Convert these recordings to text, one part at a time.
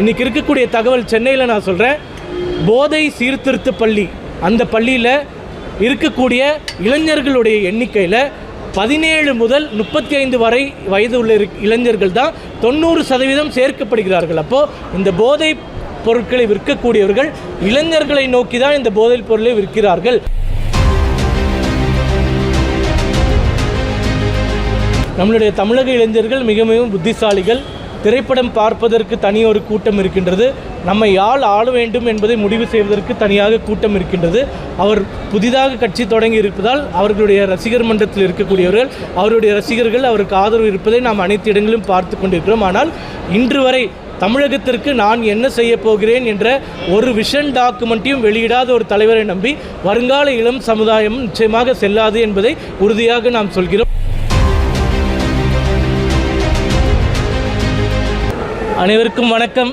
இன்றைக்கி இருக்கக்கூடிய தகவல் சென்னையில் நான் சொல்கிறேன் போதை சீர்திருத்த பள்ளி. அந்த பள்ளியில் இருக்கக்கூடிய இளைஞர்களுடைய எண்ணிக்கையில் பதினேழு முதல் முப்பத்தி ஐந்து வரை வயது உள்ள இளைஞர்கள் தான் தொண்ணூறு சதவீதம் சேர்க்கப்படுகிறார்கள். அப்போது இந்த போதை பொருட்களை விற்கக்கூடியவர்கள் இளைஞர்களை நோக்கி தான் இந்த போதைப் பொருளை விற்கிறார்கள். நம்மளுடைய தமிழக இளைஞர்கள் மிக மிகவும் புத்திசாலிகள். திரைப்படம் பார்ப்பதற்கு தனி ஒரு கூட்டம் இருக்கின்றது. நம்மை யாழ் ஆள வேண்டும் என்பதை முடிவு செய்வதற்கு தனியாக கூட்டம் இருக்கின்றது. அவர் புதிதாக கட்சி தொடங்கி இருப்பதால் அவர்களுடைய ரசிகர் மன்றத்தில் இருக்கக்கூடியவர்கள் அவருடைய ரசிகர்கள் அவருக்கு ஆதரவு இருப்பதை நாம் அனைத்து இடங்களிலும் பார்த்து கொண்டிருக்கிறோம். ஆனால் இன்று வரை தமிழகத்திற்கு நான் என்ன செய்ய போகிறேன் என்ற ஒரு விஷன் டாக்குமெண்ட்டையும் வெளியிடாத ஒரு தலைவரை நம்பி வருங்கால இளம் சமுதாயம் நிச்சயமாக செல்லாது என்பதை உறுதியாக நாம் சொல்கிறோம். அனைவருக்கும் வணக்கம்.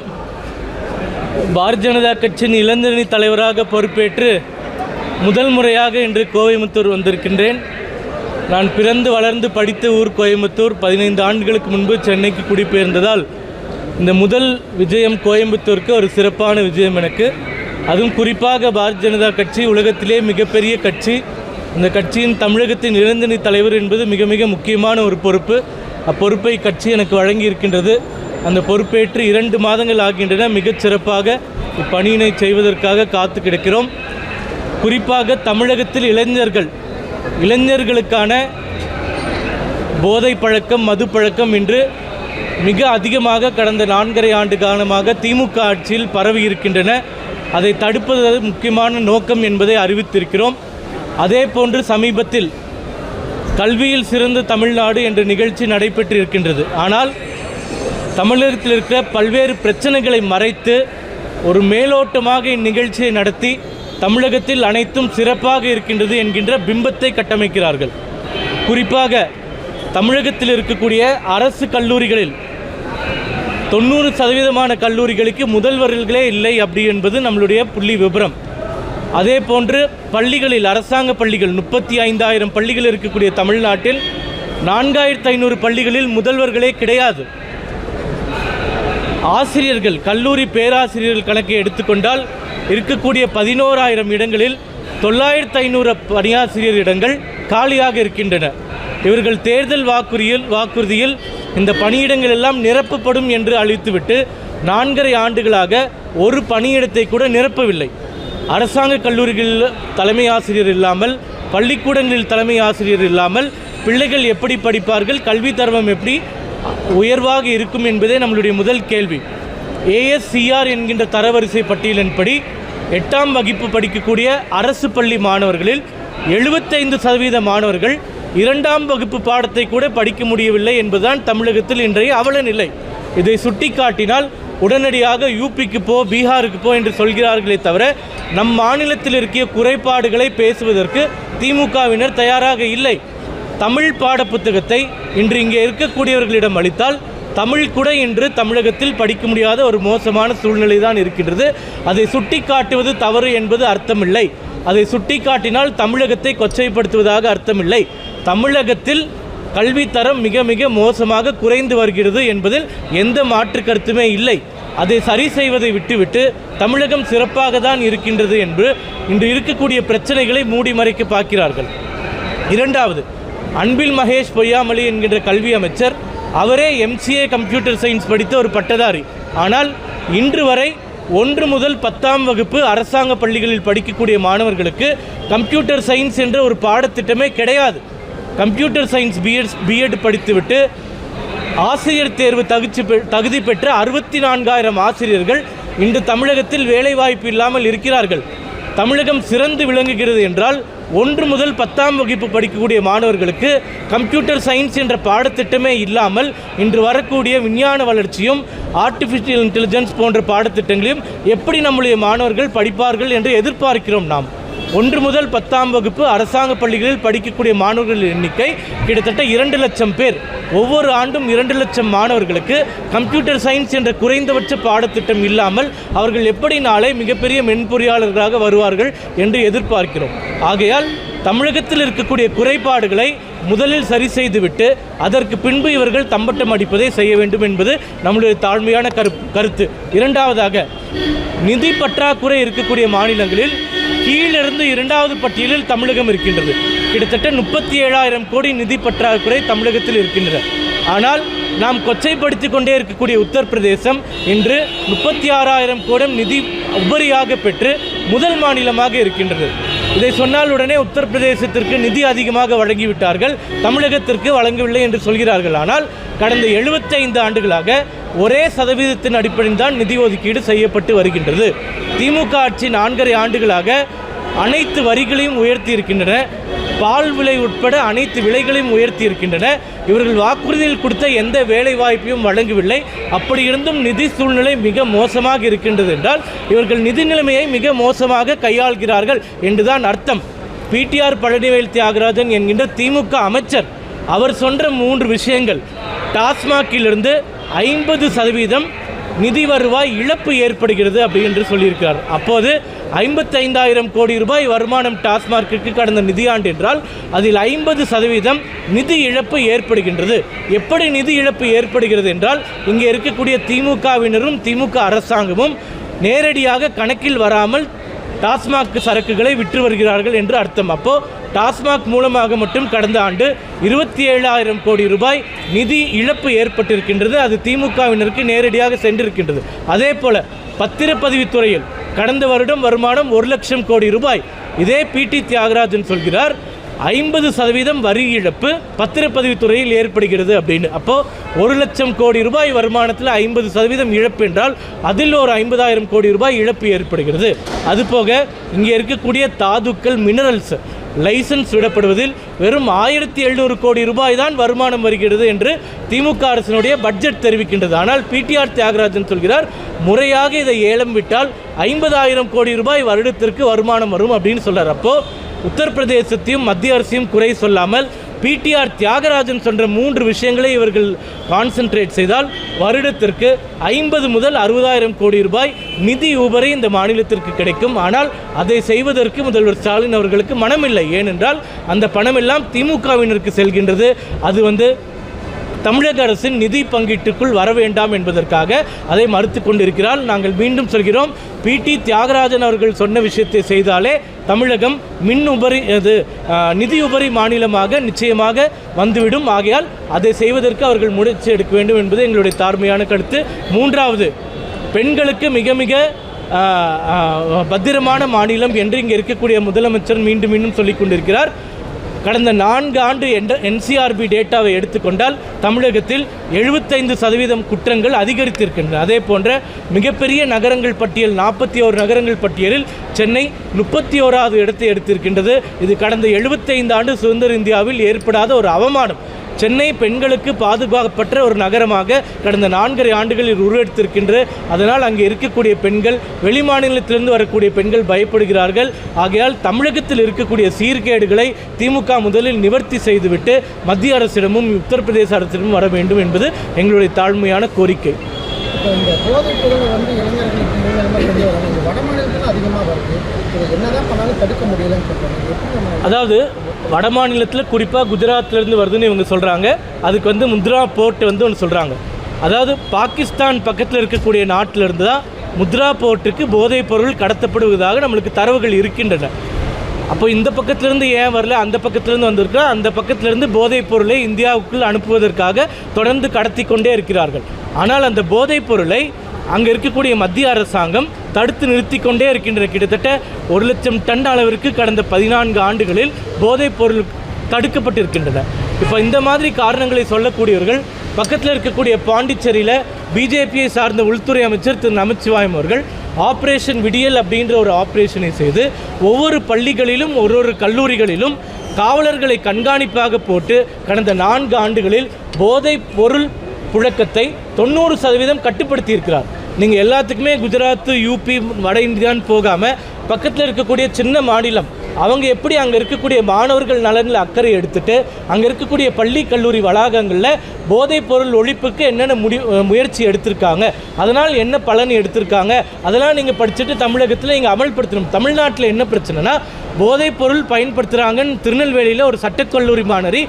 பாரதிய ஜனதா கட்சியின் இளைஞரணி தலைவராக பொறுப்பேற்று முதல் முறையாக இன்று கோயம்புத்தூர் வந்திருக்கின்றேன். நான் பிறந்து வளர்ந்து படித்த ஊர் கோயம்புத்தூர் பதினைந்து ஆண்டுகளுக்கு முன்பு சென்னைக்கு குடிபெயர்ந்ததால் இந்த முதல் விஜயம் கோயம்புத்தூருக்கு ஒரு சிறப்பான விஜயம் எனக்கு. அதுவும் குறிப்பாக பாரதிய ஜனதா கட்சி உலகத்திலே மிகப்பெரிய கட்சி. இந்த கட்சியின் தமிழகத்தின் இளைஞரணி தலைவர் என்பது மிக மிக முக்கியமான ஒரு பொறுப்பு. அப்பொறுப்பை கட்சி எனக்கு வழங்கி இருக்கின்றது அந்த பொறுப்பேற்று இரண்டு மாதங்கள் ஆகின்றன. மிகச் சிறப்பாக இப்பணியினை செய்வதற்காக காத்து கிடக்கிறோம். குறிப்பாக தமிழகத்தில் இளைஞர்கள் இளைஞர்களுக்கான போதை பழக்கம் மது பழக்கம் இன்று மிக அதிகமாக கடந்த நான்கரை ஆண்டு காலமாக திமுக ஆட்சியில் பரவி இருக்கின்றன. அதை தடுப்பது முக்கியமான நோக்கம் என்பதை அறிவித்திருக்கிறோம். அதே போன்று சமீபத்தில் கல்வியில் சிறந்த தமிழ்நாடு என்ற நிகழ்ச்சி நடைபெற்று இருக்கின்றது. ஆனால் தமிழகத்தில் இருக்கிற பல்வேறு பிரச்சனைகளை மறைத்து ஒரு மேலோட்டமாக இந்நிகழ்ச்சியை நடத்தி தமிழகத்தில் அனைத்தும் சிறப்பாக இருக்கின்றது என்கின்ற பிம்பத்தை கட்டமைக்கிறார்கள். குறிப்பாக தமிழகத்தில் இருக்கக்கூடிய அரசு கல்லூரிகளில் தொண்ணூறு சதவீதமான கல்லூரிகளுக்கு முதல்வர்களே இல்லை அப்படி என்பது நம்மளுடைய புள்ளி விபரம். அதே போன்று பள்ளிகளில் அரசாங்க பள்ளிகள் முப்பத்தி ஐந்தாயிரம் பள்ளிகள் இருக்கக்கூடிய தமிழ்நாட்டில் நான்காயிரத்து ஐநூறு பள்ளிகளில் முதல்வர்களே கிடையாது. ஆசிரியர்கள் கல்லூரி பேராசிரியர்கள் கணக்கை எடுத்துக்கொண்டால் இருக்கக்கூடிய பதினோராயிரம் இடங்களில் தொள்ளாயிரத்து ஐநூறு பணியாசிரியர் இடங்கள் காலியாக இருக்கின்றன. இவர்கள் தேர்தல் வாக்குறுதியில் வாக்குறுதியில் இந்த பணியிடங்கள் எல்லாம் நிரப்பப்படும் என்று அழித்துவிட்டு நான்கரை ஆண்டுகளாக ஒரு பணியிடத்தை கூட நிரப்பவில்லை. அரசாங்க கல்லூரிகளில் தலைமை ஆசிரியர் இல்லாமல் பள்ளிக்கூடங்களில் தலைமை ஆசிரியர் இல்லாமல் பிள்ளைகள் எப்படி படிப்பார்கள் கல்வி தரவம் எப்படி உயர்வாக இருக்கும் என்பதே நம்மளுடைய முதல் கேள்வி. ஏஎஸ்சிஆர் என்கின்ற தரவரிசை பட்டியலின்படி எட்டாம் வகுப்பு படிக்கக்கூடிய அரசு பள்ளி மாணவர்களில் எழுபத்தைந்து சதவீத மாணவர்கள் இரண்டாம் வகுப்பு பாடத்தை கூட படிக்க முடியவில்லை என்பதுதான் தமிழகத்தில் இன்றைய அவல நிலை. இதை சுட்டிக்காட்டினால் உடனடியாக யூபிக்கு போ பீகாருக்கு போ என்று சொல்கிறார்களே தவிர நம் மாநிலத்தில் இருக்கிய குறைபாடுகளை பேசுவதற்கு திமுகவினர் தயாராக இல்லை. தமிழ் பாடப்புத்தகத்தை இன்று இங்கே இருக்கக்கூடியவர்களிடம் அளித்தால் தமிழ் கூட இன்று தமிழகத்தில் படிக்க முடியாத ஒரு மோசமான சூழ்நிலை தான் இருக்கின்றது. அதை சுட்டி காட்டுவது தவறு என்பது அர்த்தமில்லை. அதை சுட்டி காட்டினால் தமிழகத்தை கொச்சைப்படுத்துவதாக அர்த்தமில்லை. தமிழகத்தில் கல்வித்தரம் மிக மிக மோசமாக குறைந்து வருகிறது என்பதில் எந்த மாற்று கருத்துமே இல்லை. அதை சரி செய்வதை விட்டுவிட்டு தமிழகம் சிறப்பாக தான் இருக்கின்றது என்று இன்று இருக்கக்கூடிய பிரச்சனைகளை மூடி மறைக்க பார்க்கிறார்கள். இரண்டாவது அன்பில் மகேஷ் பொய்யாமொழி என்கின்ற கல்வி அமைச்சர் அவரே எம்சிஏ கம்ப்யூட்டர் சயின்ஸ் படித்த ஒரு பட்டதாரி. ஆனால் இன்று வரை ஒன்று முதல் பத்தாம் வகுப்பு அரசாங்க பள்ளிகளில் படிக்கக்கூடிய மாணவர்களுக்கு கம்ப்யூட்டர் சயின்ஸ் என்ற ஒரு பாடத்திட்டமே கிடையாது. கம்ப்யூட்டர் சயின்ஸ் பிஎட் பிஎட் படித்துவிட்டு ஆசிரியர் தேர்வு தகுச்சி பெ- தகுதி பெற்ற அறுபத்தி நான்காயிரம் ஆசிரியர்கள் இன்று தமிழகத்தில் வேலைவாய்ப்பு இல்லாமல் இருக்கிறார்கள். தமிழகம் சிறந்து விளங்குகிறது என்றால் ஒன்று முதல் பத்தாம் வகுப்பு படிக்கக்கூடிய மாணவர்களுக்கு கம்ப்யூட்டர் சயின்ஸ் என்ற பாடத்திட்டமே இல்லாமல் இன்று வரக்கூடிய விஞ்ஞான வளர்ச்சியும் ஆர்டிஃபிஷியல் இன்டெலிஜென்ஸ் போன்ற பாடத்திட்டங்களையும் எப்படி நம்முடைய மாணவர்கள் படிப்பார்கள் என்று எதிர்பார்க்கிறோம் நாம். ஒன்று முதல் பத்தாம் வகுப்பு அரசாங்க பள்ளிகளில் படிக்கக்கூடிய மாணவர்களின் எண்ணிக்கை கிட்டத்தட்ட இரண்டு லட்சம் பேர். ஒவ்வொரு ஆண்டும் இரண்டு லட்சம் மாணவர்களுக்கு கம்ப்யூட்டர் சயின்ஸ் என்ற குறைந்தபட்ச பாடத்திட்டம் இல்லாமல் அவர்கள் எப்படி நாளை மிகப்பெரிய மென்பொறியாளர்களாக வருவார்கள் என்று எதிர்பார்க்கிறோம். ஆகையால் தமிழகத்தில் இருக்கக்கூடிய குறைபாடுகளை முதலில் சரி செய்துவிட்டு அதற்கு பின்பு இவர்கள் தம்பட்டம் அடிப்பதை செய்ய வேண்டும் என்பது நம்முடைய தாழ்மையான கரு கருத்து. இரண்டாவதாக நிதி பற்றாக்குறை இருக்கக்கூடிய மாநிலங்களில் கீழிருந்து இரண்டாவது பட்டியலில் தமிழகம் இருக்கின்றது. கிட்டத்தட்ட முப்பத்தி ஏழாயிரம் கோடி நிதி பற்றாக்குறை தமிழகத்தில் இருக்கின்றன ஆனால் நாம் கொச்சைப்படுத்திக் கொண்டே இருக்கக்கூடிய உத்தரப்பிரதேசம் இன்று முப்பத்தி ஆறாயிரம் கோடி நிதி உபரியாக பெற்று முதல் மாநிலமாக இருக்கின்றது. இதை சொன்னால் உடனே உத்தரப்பிரதேசத்திற்கு நிதி அதிகமாக வழங்கிவிட்டார்கள். தமிழகத்திற்கு வழங்கவில்லை என்று சொல்கிறார்கள். ஆனால் கடந்த 75 ஆண்டுகளாக ஒரே சதவீதத்தின் அடிப்படையில் தான் நிதி ஒதுக்கீடு செய்யப்பட்டு வருகின்றது. திமுக ஆட்சி நான்கரை ஆண்டுகளாக அனைத்து வரிகளையும் உயர்த்தி இருக்கின்றன பால் விலை உட்பட அனைத்து விலைகளையும் உயர்த்தி இருக்கின்றன இவர்கள் வாக்குறுதியில் கொடுத்த எந்த வேலை வாய்ப்பையும் வழங்கவில்லை. அப்படி இருந்தும் நிதி சூழ்நிலை மிக மோசமாக இருக்கின்றது என்றால் இவர்கள் நிதி நிலைமையை மிக மோசமாக கையாள்கிறார்கள் என்றுதான் அர்த்தம். பிடிஆர் பழனிவேல் தியாகராஜன் என்கின்ற திமுக அமைச்சர் அவர் சொன்ன மூன்று விஷயங்கள். டாஸ்மாகிலிருந்து ஐம்பது சதவீதம் நிதி வருவாய் இழப்பு ஏற்படுகிறது அப்படி என்று சொல்லியிருக்கிறார் அப்போது ஐம்பத்தைந்தாயிரம் கோடி ரூபாய் வருமானம் டாஸ்மார்க்கிற்கு கடந்த நிதியாண்டு என்றால் அதில் ஐம்பது சதவீதம் நிதி இழப்பு ஏற்படுகின்றது. எப்படி நிதி இழப்பு ஏற்படுகிறது என்றால் இங்கே இருக்கக்கூடிய திமுகவினரும் திமுக அரசாங்கமும் நேரடியாக கணக்கில் வராமல் டாஸ்மாக் சரக்குகளை விற்று வருகிறார்கள் என்று அர்த்தம். அப்போ டாஸ்மாக் மூலமாக மட்டும் கடந்த ஆண்டு இருபத்தி ஏழாயிரம் கோடி ரூபாய் நிதி இழப்பு ஏற்பட்டிருக்கின்றது. அது திமுகவினருக்கு நேரடியாக சென்றிருக்கின்றது. அதே போல பத்திரப்பதிவுத்துறையில் கடந்த வருடம் வருமானம் ஒரு லட்சம் கோடி ரூபாய். இதே பிடி தியாகராஜன் சொல்கிறார் ஐம்பது சதவீதம் வரி இழப்பு பத்திரப்பதிவுத்துறையில் ஏற்படுகிறது அப்படின்னு. அப்போ ஒரு லட்சம் கோடி ரூபாய் வருமானத்தில் ஐம்பது சதவீதம் இழப்பு என்றால் அதில் ஒரு ஐம்பதாயிரம் கோடி ரூபாய் இழப்பு ஏற்படுகிறது. அதுபோக இங்கே இருக்கக்கூடிய தாதுக்கள் மினரல்ஸ் லைசன்ஸ் விடப்படுவதில் வெறும் ஆயிரத்தி எழுநூறு கோடி ரூபாய் தான் வருமானம் வருகிறது என்று திமுக அரசினுடைய பட்ஜெட் தெரிவிக்கின்றது. ஆனால் பிடிஆர் தியாகராஜன் சொல்கிறார் முறையாக இதை ஏலம் விட்டால் ஐம்பதாயிரம் கோடி ரூபாய் வருடத்திற்கு வருமானம் வரும் அப்படின்னு சொல்கிறார் அப்போது உத்தரப்பிரதேசத்தையும் மத்திய அரசையும் குறை சொல்லாமல் பிடிஆர் தியாகராஜன் சொன்ற மூன்று விஷயங்களை இவர்கள் கான்சென்ட்ரேட் செய்தால் வருடத்திற்கு ஐம்பது முதல் அறுபதாயிரம் கோடி ரூபாய் நிதி உபரி இந்த மாநிலத்திற்கு கிடைக்கும். ஆனால் அதை செய்வதற்கு முதல்வர் ஸ்டாலின் அவர்களுக்கு மனமில்லை. ஏனென்றால் அந்த பணமெல்லாம் திமுகவினருக்கு செல்கின்றது. அது வந்து தமிழக அரசின் நிதி பங்கீட்டுக்குள் வர வேண்டாம் என்பதற்காக அதை மறுத்து கொண்டிருக்கிறார். நாங்கள் மீண்டும் சொல்கிறோம் பிடி தியாகராஜன் அவர்கள் சொன்ன விஷயத்தை செய்தாலே தமிழகம் மின் உபரி அது நிதி உபரி மாநிலமாக நிச்சயமாக வந்துவிடும். ஆகையால் அதை செய்வதற்கு அவர்கள் முயற்சி எடுக்க வேண்டும் என்பது எங்களுடைய தாழ்மையான கருத்து. மூன்றாவது பெண்களுக்கு மிக மிக பத்திரமான மாநிலம் என்று இங்கே இருக்கக்கூடிய முதலமைச்சர் மீண்டும் மீண்டும் சொல்லிக் கொண்டிருக்கிறார். கடந்த நான்கு ஆண்டு என்ற என்சிஆர்பி டேட்டாவை எடுத்துக்கொண்டால் தமிழகத்தில் எழுபத்தைந்து சதவீதம் குற்றங்கள் அதிகரித்திருக்கின்றன. அதே போன்ற மிகப்பெரிய நகரங்கள் பட்டியல் நாற்பத்தி ஓரு நகரங்கள் பட்டியலில் சென்னை முப்பத்தி ஓராவது இடத்தை எடுத்திருக்கின்றது. இது கடந்த எழுபத்தைந்து ஆண்டு சுதந்திர இந்தியாவில் ஏற்படாத ஒரு அவமானம். சென்னை பெண்களுக்கு பாதுகாப்பற்ற ஒரு நகரமாக கடந்த நான்கரை ஆண்டுகளில் உருவெடுத்திருக்கின்ற அதனால் அங்கே இருக்கக்கூடிய பெண்கள் வெளிமாநிலத்திலிருந்து வரக்கூடிய பெண்கள் பயப்படுகிறார்கள். ஆகையால் தமிழகத்தில் இருக்கக்கூடிய சீர்கேடுகளை திமுக முதலில் நிவர்த்தி செய்துவிட்டு மத்திய அரசிடமும் உத்தரப்பிரதேச அரசிடமும் வர வேண்டும் என்பது எங்களுடைய தாழ்மையான கோரிக்கை. இப்போ இந்த போதைப் பொருள் வந்து இளைஞர்களுக்கு முன்னேறமாக கொண்டு வராங்க இந்த வட மாநிலத்தில் அதிகமாக வருது. இதை என்னதான் பண்ணாலும் தடுக்க முடியலன்னு சொல்கிறாங்க அதாவது வட மாநிலத்தில் குறிப்பாக குஜராத்லேருந்து வருதுன்னு இவங்க சொல்கிறாங்க அதுக்கு வந்து முத்ரா போர்ட் வந்து ஒன்று சொல்கிறாங்க அதாவது பாகிஸ்தான் பக்கத்தில் இருக்கக்கூடிய நாட்டிலிருந்து தான் முத்ரா போர்ட்டுக்கு போதைப் பொருள் கடத்தப்படுவதாக நம்மளுக்கு தரவுகள் இருக்கின்றன. அப்போ இந்த பக்கத்திலிருந்து ஏன் வரல? அந்த பக்கத்திலிருந்து வந்திருக்கா? அந்த பக்கத்திலிருந்து போதைப் பொருளை இந்தியாவுக்குள் அனுப்புவதற்காக தொடர்ந்து கடத்தி கொண்டே இருக்கிறார்கள். ஆனால் அந்த போதைப் பொருளை அங்கே இருக்கக்கூடிய மத்திய அரசாங்கம் தடுத்து நிறுத்தி கொண்டே இருக்கின்றன கிட்டத்தட்ட ஒரு லட்சம் டன் அளவிற்கு கடந்த பதினான்கு ஆண்டுகளில் போதைப் பொருள் தடுக்கப்பட்டிருக்கின்றன. இப்போ இந்த மாதிரி காரணங்களை சொல்லக்கூடியவர்கள் பக்கத்தில் இருக்கக்கூடிய பாண்டிச்சேரியில் பிஜேபியை சார்ந்த உள்துறை அமைச்சர் திரு. நமச்சிவாயம் அவர்கள் ஆப்ரேஷன் விடியல் அப்படின்ற ஒரு ஆப்ரேஷனை செய்து ஒவ்வொரு பள்ளிகளிலும் ஒரு ஒரு கல்லூரிகளிலும் காவலர்களை கண்காணிப்பாக போட்டு கடந்த நான்கு ஆண்டுகளில் போதைப் பொருள் புழக்கத்தை தொண்ணூறு சதவீதம் கட்டுப்படுத்தி இருக்கிறார் நீங்கள் எல்லாத்துக்குமே குஜராத் யூபி வட இந்தியான்னு போகாமல் பக்கத்தில் இருக்கக்கூடிய சின்ன மாநிலம் அவங்க எப்படி அங்கே இருக்கக்கூடிய மாணவர்கள் நலனில் அக்கறை எடுத்துட்டு அங்கே இருக்கக்கூடிய பள்ளி கல்லூரி வளாகங்களில் போதைப் பொருள் ஒழிப்புக்கு என்னென்ன முடி முயற்சி எடுத்திருக்காங்க அதனால் என்ன பலன் எடுத்திருக்காங்க அதெல்லாம் நீங்கள் படிச்சுட்டு தமிழகத்தில் இங்கே அமல்படுத்தணும். தமிழ்நாட்டில் என்ன பிரச்சனைனா போதைப் பொருள் பயன்படுத்துகிறாங்கன்னு திருநெல்வேலியில் ஒரு சட்டக்கல்லூரி மாணவி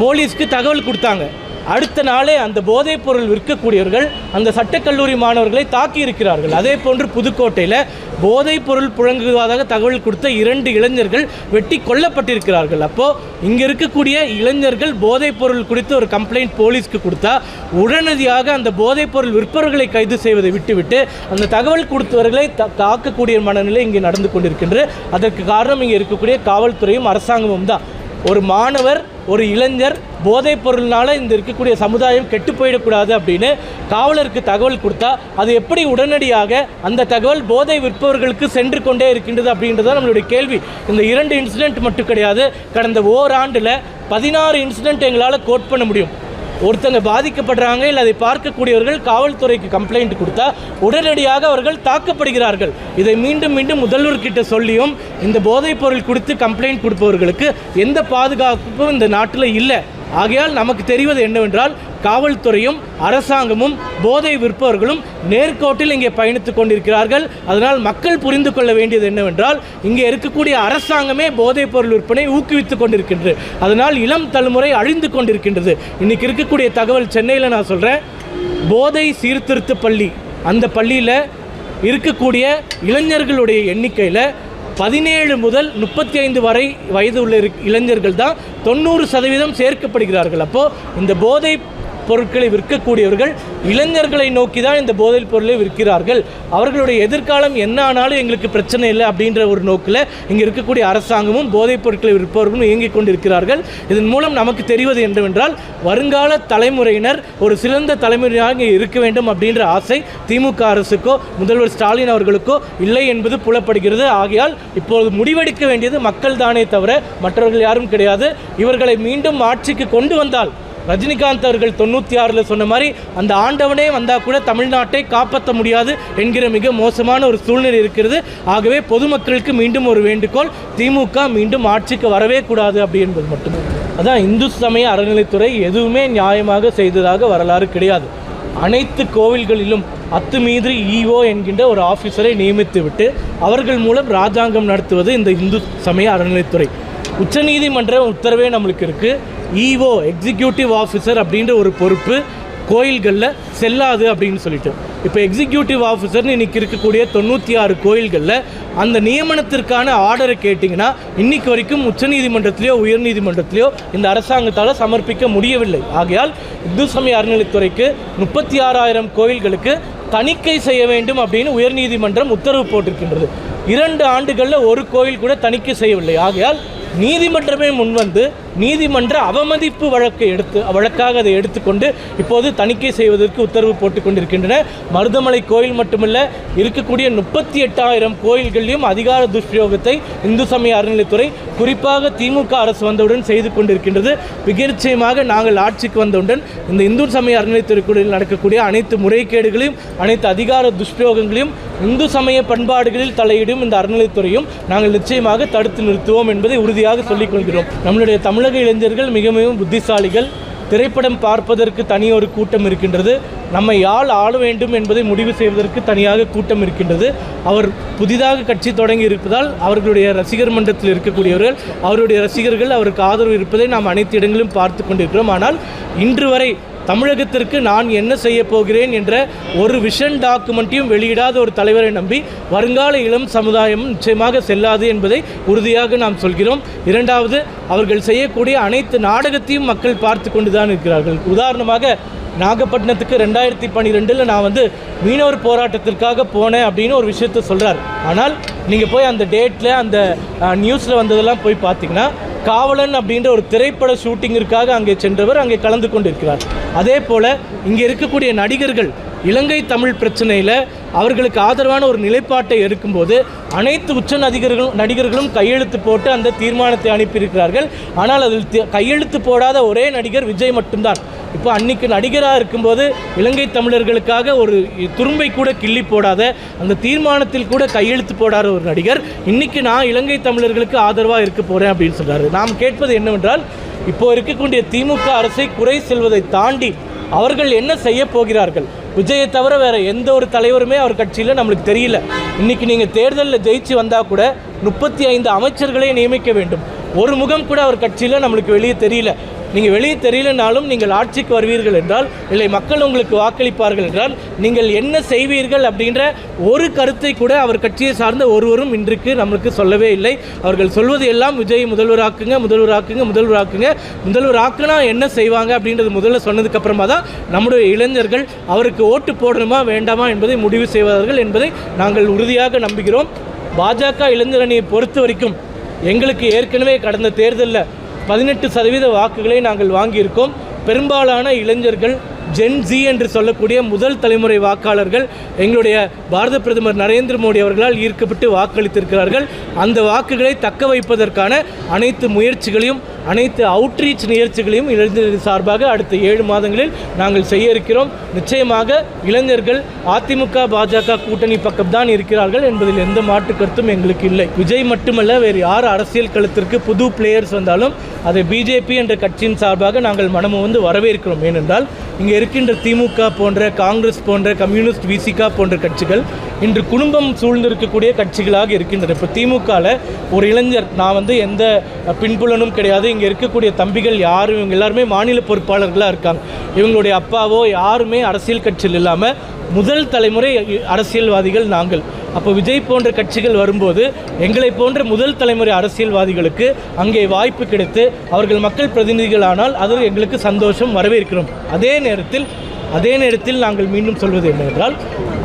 போலீஸ்க்கு தகவல் கொடுத்தாங்க. அடுத்த நாளே அந்த போதைப் பொருள் விற்கக்கூடியவர்கள் அந்த சட்டக்கல்லூரி மாணவர்களை தாக்கி இருக்கிறார்கள். அதே போன்று புதுக்கோட்டையில் போதைப் பொருள் புழங்குவதாக தகவல் கொடுத்த இரண்டு இளைஞர்கள் வெட்டி கொல்லப்பட்டிருக்கிறார்கள். அப்போது இங்கே இருக்கக்கூடிய இளைஞர்கள் போதைப் பொருள் குறித்து ஒரு கம்ப்ளைண்ட் போலீஸ்க்கு கொடுத்தா உடனடியாக அந்த போதைப் பொருள் விற்பவர்களை கைது செய்வதை விட்டுவிட்டு அந்த தகவல் கொடுத்தவர்களை த தாக்கக்கூடிய மனநிலை இங்கே நடந்து கொண்டிருக்கின்றது. அதற்கு காரணம் இங்கே இருக்கக்கூடிய காவல்துறையும் அரசாங்கமும் தான். ஒரு மாணவர் ஒரு இளைஞர் போதைப் பொருள்னால இந்த இருக்கக்கூடிய சமுதாயம் கெட்டு போயிடக்கூடாது அப்படின்னு காவலருக்கு தகவல் கொடுத்தா அது எப்படி உடனடியாக அந்த தகவல் போதை விற்பவர்களுக்கு சென்று கொண்டே இருக்கின்றது அப்படின்றது தான் நம்மளுடைய கேள்வி. இந்த இரண்டு இன்சிடென்ட் மட்டும் கிடையாது கடந்த ஓராண்டில் பதினாறு இன்சிடென்ட் எங்களால் கோட் பண்ண முடியும். ஒருத்தங்க பாதிக்கப்படுறாங்க இல்லை அதை பார்க்கக்கூடியவர்கள் காவல்துறைக்கு கம்ப்ளைண்ட் கொடுத்தா உடனடியாக அவர்கள் தாக்கப்படுகிறார்கள். இதை மீண்டும் மீண்டும் முதல்வர்கிட்ட சொல்லியும் இந்த போதைப் பொருள் குறித்து கம்ப்ளைண்ட் கொடுப்பவர்களுக்கு எந்த பாதுகாப்பும் இந்த நாட்டில் இல்லை. ஆகையால் நமக்கு தெரிவது என்னவென்றால் காவல்துறையும் அரசாங்கமும் போதை விற்பவர்களும் நேர்கோட்டில் இங்கே பயணித்துக் கொண்டிருக்கிறார்கள். அதனால் மக்கள் புரிந்து கொள்ள வேண்டியது என்னவென்றால் இங்கே இருக்கக்கூடிய அரசாங்கமே போதைப் பொருள் விற்பனை ஊக்குவித்துக் கொண்டிருக்கின்றது. அதனால் இளம் தலைமுறை அழிந்து கொண்டிருக்கின்றது. இன்னைக்கு இருக்கக்கூடிய தகவல் சென்னையில் நான் சொல்கிறேன் போதை சீர்திருத்த பள்ளி அந்த பள்ளியில் இருக்கக்கூடிய இளைஞர்களுடைய எண்ணிக்கையில் பதினேழு முதல் முப்பத்தி ஐந்து வரை வயது உள்ள இளைஞர்கள் தான் தொண்ணூறு சதவீதம் சேர்க்கப்படுகிறார்கள். அப்போது இந்த போதை பொருட்களை விற்கக்கூடியவர்கள் இளைஞர்களை நோக்கி தான் இந்த போதைப் பொருளை விற்கிறார்கள். அவர்களுடைய எதிர்காலம் என்ன ஆனாலும் எங்களுக்கு பிரச்சனை இல்லை அப்படின்ற ஒரு நோக்கில் இங்கே இருக்கக்கூடிய அரசாங்கமும் போதைப் பொருட்களை விற்பவர்களும் இயங்கிக் கொண்டிருக்கிறார்கள். இதன் மூலம் நமக்கு தெரிவது என்னவென்றால் வருங்கால தலைமுறையினர் ஒரு சிறந்த தலைமுறையாக இங்கே இருக்க வேண்டும் அப்படின்ற ஆசை திமுக அரசுக்கோ முதல்வர் ஸ்டாலின் அவர்களுக்கோ இல்லை என்பது புலப்படுகிறது. ஆகையால் இப்போது முடிவெடுக்க வேண்டியது மக்கள் தானே தவிர மற்றவர்கள் யாரும் கிடையாது. இவர்களை மீண்டும் ஆட்சிக்கு கொண்டு வந்தால் ரஜினிகாந்த் அவர்கள் தொண்ணூற்றி ஆறில் சொன்ன மாதிரி அந்த ஆண்டவனே வந்தால் கூட தமிழ்நாட்டை காப்பாற்ற முடியாது என்கிற மிக மோசமான ஒரு சூழ்நிலை இருக்கிறது. ஆகவே பொதுமக்களுக்கு மீண்டும் ஒரு வேண்டுகோள் திமுக மீண்டும் ஆட்சிக்கு வரவே கூடாது அப்படி என்பது மட்டுமே. அதான் இந்து சமய அறநிலைத்துறை எதுவுமே நியாயமாக செய்ததாக வரலாறு கிடையாது. அனைத்து கோவில்களிலும் அத்துமீது இஓ என்கின்ற ஒரு ஆஃபீஸரை நியமித்துவிட்டு அவர்கள் மூலம் ராஜாங்கம் நடத்துவது இந்த இந்து சமய அறநிலைத்துறை உச்சநீதிமன்ற உத்தரவே நம்மளுக்கு இருக்குது இஓ எக்ஸிக்யூட்டிவ் ஆஃபீஸர் அப்படின்ற ஒரு பொறுப்பு கோயில்களில் செல்லாது அப்படின்னு சொல்லிட்டு. இப்போ எக்ஸிக்யூட்டிவ் ஆஃபீஸர்னு இன்னைக்கு இருக்கக்கூடிய தொண்ணூற்றி ஆறு கோயில்களில் அந்த நியமனத்திற்கான ஆர்டரை கேட்டிங்கன்னா இன்னைக்கு வரைக்கும் உச்சநீதிமன்றத்திலேயோ உயர்நீதிமன்றத்திலேயோ இந்த அரசாங்கத்தால் சமர்ப்பிக்க முடியவில்லை. ஆகையால் இந்து சமய அறநிலைத்துறைக்கு முப்பத்தி ஆறாயிரம் கோயில்களுக்கு தணிக்கை செய்ய வேண்டும் அப்படின்னு உயர்நீதிமன்றம் உத்தரவு போட்டிருக்கின்றது. இரண்டு ஆண்டுகளில் ஒரு கோயில் கூட தணிக்கை செய்யவில்லை. ஆகையால் நீதிமன்றமே முன்வந்து நீதிமன்ற அவமதிப்பு வழக்கை எடுத்து வழக்காக அதை எடுத்துக்கொண்டு இப்போது தணிக்கை செய்வதற்கு உத்தரவு போட்டுக் கொண்டிருக்கின்றன மருதமலை கோயில் மட்டுமல்ல இருக்கக்கூடிய முப்பத்தி எட்டாயிரம் கோயில்களிலும் அதிகார துஷ்பிரயோகத்தை இந்து சமய அறநிலைத்துறை குறிப்பாக திமுக அரசு வந்தவுடன் செய்து கொண்டிருக்கின்றது. மிக நாங்கள் ஆட்சிக்கு வந்தவுடன் இந்த இந்து சமய அறநிலைத்துறைக்குள் நடக்கக்கூடிய அனைத்து முறைகேடுகளையும் அனைத்து அதிகார துஷ்பிரயோகங்களையும் இந்து சமய பண்பாடுகளில் தலையிடும் இந்த அறநிலைத்துறையும் நாங்கள் நிச்சயமாக தடுத்து நிறுத்துவோம் என்பதை உறுதியாக சொல்லிக் கொள்கிறோம். நம்மளுடைய தமிழக இளைஞர்கள் மிக மிகவும் புத்திசாலிகள். திரைப்படம் பார்ப்பதற்கு தனி ஒரு கூட்டம் இருக்கின்றது. நம்மை யாழ் ஆள வேண்டும் என்பதை முடிவு செய்வதற்கு தனியாக கூட்டம் இருக்கின்றது. அவர் புதிதாக கட்சி தொடங்கி இருப்பதால் அவர்களுடைய ரசிகர் மன்றத்தில் இருக்கக்கூடியவர்கள் அவருடைய ரசிகர்கள் அவருக்கு ஆதரவு இருப்பதை நாம் அனைத்து இடங்களிலும் பார்த்து கொண்டிருக்கிறோம். ஆனால் இன்று வரை தமிழகத்திற்கு நான் என்ன செய்ய போகிறேன் என்ற ஒரு விஷன் டாக்குமெண்ட்டையும் வெளியிடாத ஒரு தலைவரை நம்பி வருங்கால இளம் சமுதாயம் நிச்சயமாக செல்லாது என்பதை உறுதியாக நாம் சொல்கிறோம். இரண்டாவது அவர்கள் செய்யக்கூடிய அனைத்து நாடகத்தையும் மக்கள் பார்த்து கொண்டு தான் இருக்கிறார்கள். உதாரணமாக நாகப்பட்டினத்துக்கு ரெண்டாயிரத்தி பன்னிரெண்டில் நான் வந்து மீனவர் போராட்டத்திற்காக போனேன் அப்படின்னு ஒரு விஷயத்த சொல்கிறார் ஆனால் நீங்கள் போய் அந்த டேட்டில் அந்த நியூஸில் வந்ததெல்லாம் போய் பார்த்தீங்கன்னா காவலன் அப்படின்ற ஒரு திரைப்பட ஷூட்டிங்கிற்காக அங்கே சென்றவர் அங்கே கலந்து கொண்டிருக்கிறார். அதே போல் இங்கே இருக்கக்கூடிய நடிகர்கள் இலங்கை தமிழ் பிரச்சனையில் அவர்களுக்கு ஆதரவான ஒரு நிலைப்பாட்டை எடுக்கும்போது அனைத்து உச்ச நடிகர்களும் நடிகர்களும் கையெழுத்து போட்டு அந்த தீர்மானத்தை அனுப்பியிருக்கிறார்கள். ஆனால் அதில் தி- கையெழுத்து போடாத ஒரே நடிகர் விஜய் மட்டும்தான். இப்போ அன்னைக்கு நடிகராக இருக்கும்போது இலங்கை தமிழர்களுக்காக ஒரு துரும்பை கூட கிள்ளி போடாத அந்த தீர்மானத்தில் கூட கையெழுத்து போடாத ஒரு நடிகர் இன்னைக்கு நான் இலங்கை தமிழர்களுக்கு ஆதரவாக இருக்க போகிறேன் அப்படின்னு சொல்றாரு. நாம் கேட்பது என்னவென்றால் இப்போ இருக்கக்கூடிய திமுக அரசை குறை செல்வதை தாண்டி அவர்கள் என்ன செய்ய போகிறார்கள்? விஜயை தவிர வேற எந்த ஒரு தலைவருமே அவர் கட்சியில் நம்மளுக்கு தெரியல. இன்னைக்கு நீங்கள் தேர்தலில் ஜெயிச்சு வந்தால் கூட முப்பத்தி ஐந்து அமைச்சர்களை நியமிக்க வேண்டும். ஒரு முகம் கூட அவர் கட்சியில் நம்மளுக்கு வெளியே தெரியல. நீங்கள் வெளியே தெரியலனாலும் நீங்கள் ஆட்சிக்கு வருவீர்கள் என்றால் இல்லை மக்கள் உங்களுக்கு வாக்களிப்பார்கள் என்றால் நீங்கள் என்ன செய்வீர்கள் அப்படின்ற ஒரு கருத்தை கூட அவர் கட்சியை சார்ந்த ஒருவரும் இன்றைக்கு நம்மளுக்கு சொல்லவே இல்லை. அவர்கள் சொல்வது எல்லாம் விஜய் முதல்வராக்குங்க முதல்வராக்குங்க முதல்வராக்குங்க. முதல்வராக்குனா என்ன செய்வாங்க அப்படின்றது முதல்ல சொன்னதுக்கு அப்புறமா தான் நம்முடைய இளைஞர்கள் அவருக்கு ஓட்டு போடணுமா வேண்டாமா என்பதை முடிவு செய்வார்கள் என்பதை நாங்கள் உறுதியாக நம்புகிறோம். பாஜக இளைஞரணியை பொறுத்த வரைக்கும் எங்களுக்கு ஏற்கனவே கடந்த தேர்தலில் பதினெட்டு சதவீத வாக்குகளை நாங்கள் வாங்கியிருக்கோம். பெரும்பாலான இளைஞர்கள் ஜென் ஜி என்று சொல்லக்கூடிய முதல் தலைமுறை வாக்காளர்கள் எங்களுடைய பாரத பிரதமர் நரேந்திர மோடி அவர்களால் ஈர்க்கப்பட்டு வாக்களித்திருக்கிறார்கள். அந்த வாக்குகளை தக்க வைப்பதற்கான அனைத்து முயற்சிகளையும் அனைத்து அவுட்ரீச் முயற்சிகளையும் இளைஞர்கள் சார்பாக அடுத்த ஏழு மாதங்களில் நாங்கள் செய்ய இருக்கிறோம் நிச்சயமாக இளைஞர்கள் அதிமுக பாஜக கூட்டணி பக்கம் தான் இருக்கிறார்கள் என்பதில் எந்த மாற்று கருத்தும் எங்களுக்கு இல்லை. விஜய் மட்டுமல்ல வேறு யார் அரசியல் களத்திற்கு புது பிளேயர்ஸ் வந்தாலும் அதை பிஜேபி என்ற கட்சியின் சார்பாக நாங்கள் மனமு வந்து வரவேற்கிறோம். ஏனென்றால் இங்கே இருக்கின்ற திமுக போன்ற காங்கிரஸ் போன்ற கம்யூனிஸ்ட் விசிகா போன்ற கட்சிகள் இன்று குடும்பம் சூழ்ந்திருக்கக்கூடிய கட்சிகளாக இருக்கின்றன. இப்போ திமுகவில் ஒரு இளைஞர் நான் வந்து எந்த பின்புலனும் கிடையாது. இங்கே இருக்கக்கூடிய தம்பிகள் யாரும் இவங்க எல்லாருமே மாநில பொறுப்பாளர்களாக இருக்காங்க. இவங்களுடைய அப்பாவோ யாருமே அரசியல் கட்சியில் இல்லாமல் முதல் தலைமுறை அரசியல்வாதிகள் நாங்கள். அப்போ விஜய் போன்ற கட்சிகள் வரும்போது எங்களை போன்ற முதல் தலைமுறை அரசியல்வாதிகளுக்கு அங்கே வாய்ப்பு கிடைத்து அவர்கள் மக்கள் பிரதிநிதிகளானால் அது எங்களுக்கு சந்தோஷம் வரவேற்கிறோம். அதே நேரத்தில் அதே நேரத்தில் நாங்கள் மீண்டும் சொல்வது என்னவென்றால்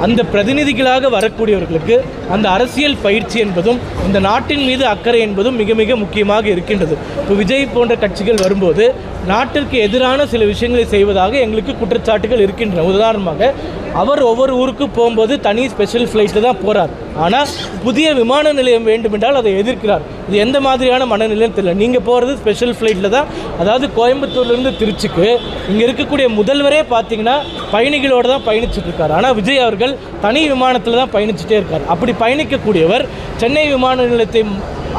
அந்த பிரதிநிதிகளாக வரக்கூடியவர்களுக்கு அந்த அரசியல் பயிற்சி என்பதும் இந்த நாட்டின் மீது அக்கறை என்பதும் மிக மிக முக்கியமாக இருக்கின்றது. இப்போ விஜய் போன்ற கட்சிகள் வரும்போது நாட்டிற்கு எதிரான சில விஷயங்களை செய்வதாக எங்களுக்கு குற்றச்சாட்டுகள் இருக்கின்றன. உதாரணமாக அவர் ஒவ்வொரு ஊருக்கு போகும்போது தனி ஸ்பெஷல் ஃப்ளைட்டில் தான் போகிறார் ஆனால் புதிய விமான நிலையம் வேண்டுமென்றால் அதை எதிர்க்கிறார். இது எந்த மாதிரியான மனநிலையம் தெரியல. நீங்கள் போகிறது ஸ்பெஷல் ஃப்ளைட்டில் தான். அதாவது கோயம்புத்தூர்லேருந்து திருச்சிக்கு இங்கே இருக்கக்கூடிய முதல்வரே பார்த்தீங்கன்னா பயணிகளோடு தான் பயணிச்சுட்டு இருக்கார். ஆனால் விஜய் அவர்கள் தனி விமானத்தில் தான் பயணிச்சுட்டே இருக்கார். அப்படி பயணிக்கக்கூடியவர் சென்னை விமான நிலையத்தை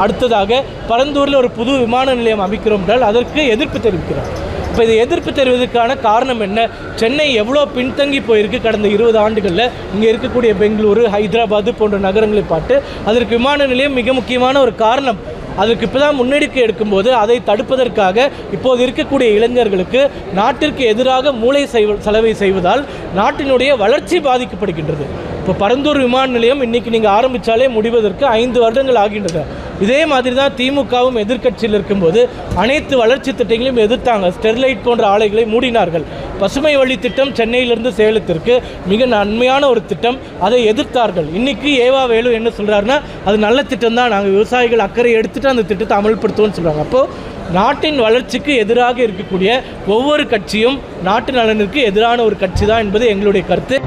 அடுத்ததாக பரந்தூரில் ஒரு புது விமான நிலையம் அமைக்கிறோம் என்றால் அதற்கு எதிர்ப்பு தெரிவிக்கிறார். இப்போ இதை எதிர்ப்பு தெரிவதற்கான காரணம் என்ன? சென்னை எவ்வளோ பின்தங்கி போயிருக்கு கடந்த இருபது ஆண்டுகளில்? இங்கே இருக்கக்கூடிய பெங்களூரு ஹைதராபாத் போன்ற நகரங்களை பார்த்து அதற்கு விமான நிலையம் மிக முக்கியமான ஒரு காரணம். அதற்கு இப்போ தான் முன்னெடுக்க எடுக்கும்போது அதை தடுப்பதற்காக இப்போது இருக்கக்கூடிய இளைஞர்களுக்கு நாட்டிற்கு எதிராக மூளை செய்வ செலவை செய்வதால் நாட்டினுடைய வளர்ச்சி பாதிக்கப்படுகின்றது. இப்போ பரந்தூர் விமான நிலையம் இன்னைக்கு நீங்கள் ஆரம்பித்தாலே முடிவதற்கு ஐந்து வருடங்கள் ஆகின்றது இதே மாதிரி தான் திமுகவும் எதிர்க்கட்சியில் இருக்கும்போது அனைத்து வளர்ச்சி திட்டங்களையும் எதிர்த்தாங்க. ஸ்டெர்லைட் போன்ற ஆலைகளை மூடினார்கள். பசுமை வழி திட்டம் சென்னையிலிருந்து சேலத்திற்கு மிக நன்மையான ஒரு திட்டம். அதை எதிர்த்தார்கள். இன்னைக்கு ஏவா வேலு என்ன சொல்கிறாருன்னா அது நல்ல திட்டம் தான். நாங்கள் விவசாயிகள் அக்கறை எடுத்துட்டு அந்த திட்டத்தை அமல்படுத்துவோம்னு சொல்கிறாங்க அப்போது நாட்டின் வளர்ச்சிக்கு எதிராக இருக்கக்கூடிய ஒவ்வொரு கட்சியும் நாட்டு நலனுக்கு எதிரான ஒரு கட்சி தான் என்பது எங்களுடைய கருத்து.